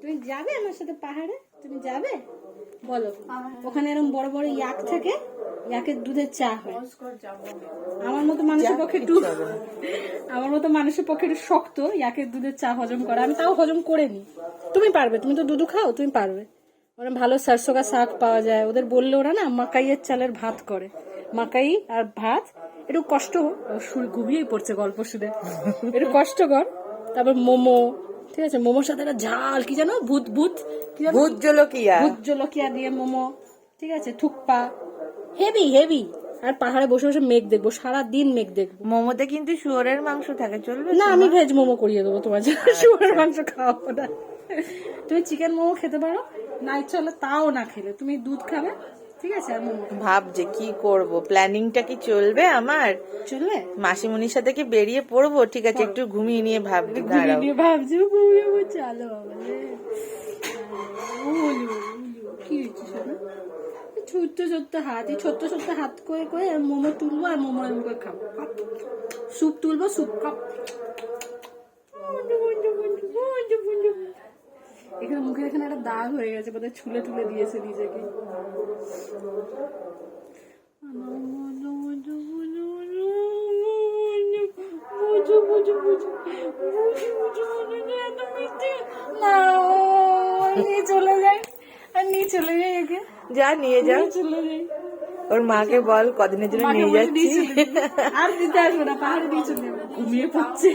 তুমি যাবে আমার সাথে পাহাড়ে? তুমি যাবে? বলো। ওখানে এরকম বড় বড় ইয়াক থাকে ইয়াকের দুধের চা হয়। আমার মতো মানুষের পক্ষে একটু আমার মতো মানুষের পক্ষে একটু শক্ত ইয়াকের দুধের চা হজম করা। আমি তাও হজম করে নি তুমি পারবে তুমি তো দুধু খাও তুমি পারবে। ওরা ভালো সারসোকা শাক পাওয়া যায়। ওদের বললে ওরা না মাকাইয়ের চালের ভাত করে। মাকাই আর ভাত একটু কষ্ট। ঘুমিয়েই পড়ছে গল্প শুনে। একটু কষ্টকর। তারপর মোমো ঠিক আছে মোমোর সাথে একটা ঝাল কি জানো? ভূত ভূত ভূত জলকিয়া ভূত জলকিয়া দিয়ে মোমো ঠিক আছে থুকপা। Heavy heavy. আর পাহাড়ে বসে বসে মেঘ দেখব সারা দিন মেঘ দেখব। মোমোতে কিন্তু শুয়োরের মাংস থাকে চলবে না আমি ভেজ মোমো করিয়ে দেবো তোমার জন্য শুয়ার মাংস খাওয়াবো না। তুমি চিকেন মোমো খেতে পারো না ইচ্ছা হলে তাও না খেলে। তুমি দুধ খাবে ঠিক আছে ভাব যে কি করব? প্ল্যানিংটা কি চলবে আমার? চলবে। মাসিমণির সাথে কি বেরিয়ে পড়ব? ঠিক আছে একটু ঘুমিয়ে নিয়ে ভাবছি ঘুমিয়ে ভাবছি ঘুমিয়ে চালো কি হয়েছে শোনো? ছোট্ট ছোট্ট হাত এই ছোট্ট ছোট্ট হাত করে করে মোমো তুলবো আর মোমো এরকম করে খাব। স্যুপ তুলবো স্যুপ কাপ। দাগ হয়ে গেছে বোধহয় ছুলে টুলে দিয়েছে নিজেকে। নিয়ে চলে যায় আর নিয়ে চলে যায় একে যা। নিয়ে নিয়ে চলে যায় ওর মাকে বল কদিনের জন্য নিয়ে যাচ্ছি। আর দিতে আসবে না পাহাড়ে দিয়ে চলে ঘুমিয়ে পড়ছে।